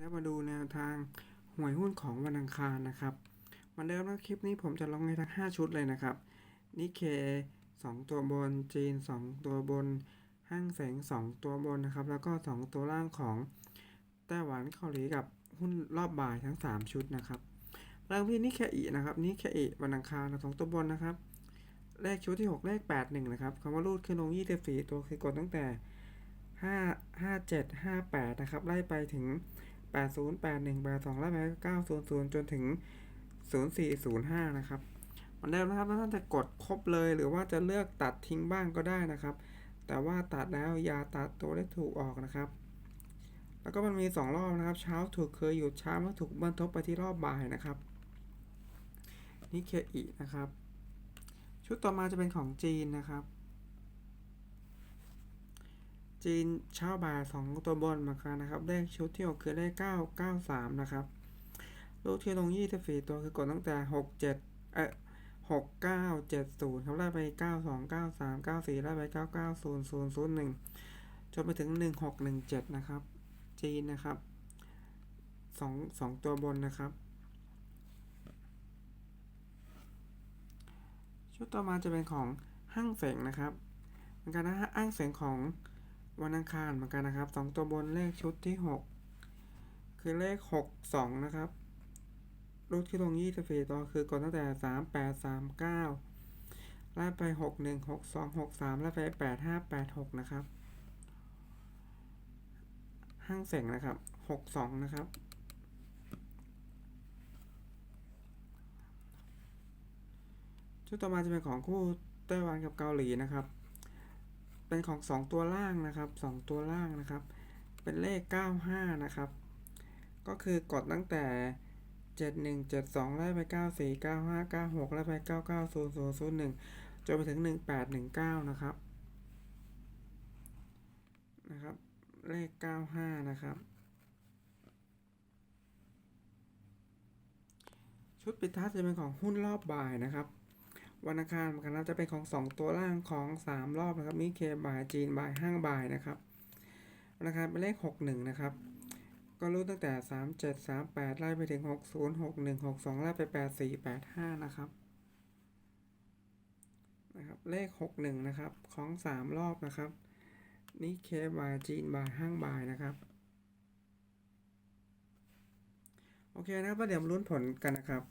แล้วมาดูแนวทางหวยหุ้นของวันอังคารนะครับเหมือนเดิมนะคลิปนี้ผมจะลงให้ทั้ง 5 ชุดเลยนะครับนิเค2 ตัวบนจีน 2 ตัวบนห้างแสง 2 ตัวบนนะครับ แล้วก็ 2 ตัวล่างของไต้หวันเกาหลีกับหุ้นรอบบ่ายทั้ง 3 ชุดนะครับเริ่มที่นิเคอีนะครับนิเคอีวันอังคารสองตัวบนนะครับเลขชุดที่ 6 เลข 81 นะครับคำว่ารูดขึ้นลง 24 ตัวคือกดตั้งแต่ 5 57 58 นะครับ ไล่ไปถึง 80 81 82ไล่ไป900 จนถึง 0405 นะครับเหมือนเดิมนะครับท่านจะกดครบเลยหรือว่าจะเลือกตัดทิ้งบ้างก็ได้นะครับ แต่ว่าตัดแล้วอย่าตัดตัวเลขถูกออกนะครับ แล้วก็มันมี 2 รอบนะครับ เช้าถูกเคยหยุดเช้าแล้วถูกเบิ้ลทบไปที่รอบบ่ายนะครับนี่เคอีนะครับ ชุดต่อมาจะเป็นของจีนนะครับ จีนเช้าบ่ายสองตัวบนเหมือนกันนะครับเลขชุดที่ 6 คือเลข9 9 3 นะครับ ลูกที่ลง 24 ตัวคือกดตั้งแต่ 6 7 เอ่อ6 9 7 0 ครับไล่ไป 9 2 9 3 9 4ไล่ไป 9 9 0 0 0 1 จนไปถึง 1 6 1 7 นะครับ จีนนะครับ2 2ตัวบนนะครับ ชุดต่อมาจะเป็นของห้างเสงนะครับเหมือนกันนะฮะห้างเสงของ วันอังคารเหมือนกันนะครับสองตัวบนเลขชุดที่หกคือเลขหกสองนะครับ รูดที่ลงยี่สิบสี่ตัวคือกดตั้งแต่สามแปดสามเก้าไล่ไปหกหนึ่งหกสองหกสามไล่ไปแปดห้าแปดหกนะครับ ห้างเสงนะครับหกสองนะครับชุดต่อมาจะเป็นของคู่ไต้หวันกับเกาหลีนะครับ เป็นของ 2 ตัวล่างนะครับ 2 ตัวล่างนะครับ เป็นเลข 95 นะครับ ก็คือกดตั้งแต่ 71 72 ไล่ไป 94 95 96 ไล่ไป 99 00 01 จนไปถึง 1819 นะครับ นะครับ เลข 95 นะครับ ชุดปิดทัศน์จะเป็นของหุ้นรอบบ่ายนะครับ วันอังคารเหมือนกันนะจะเป็นของ 2 ตัวล่างของ 3 รอบนะครับมีเคบ่ายจีนบ่ายห้างบ่ายนะครับวันอังคารเป็นเลข 61 นะครับก็รู้ตั้งแต่ 37 38 ไล่ไปถึง 60 61 62 ไล่ไป 84 85 นะครับนะครับ เลข 61 นะครับ ของ 3 รอบนะครับนี่เคบ่ายจีนบ่ายห้างบ่ายนะครับ โอเคนะครับเดี๋ยวลุ้นผลกันนะครับ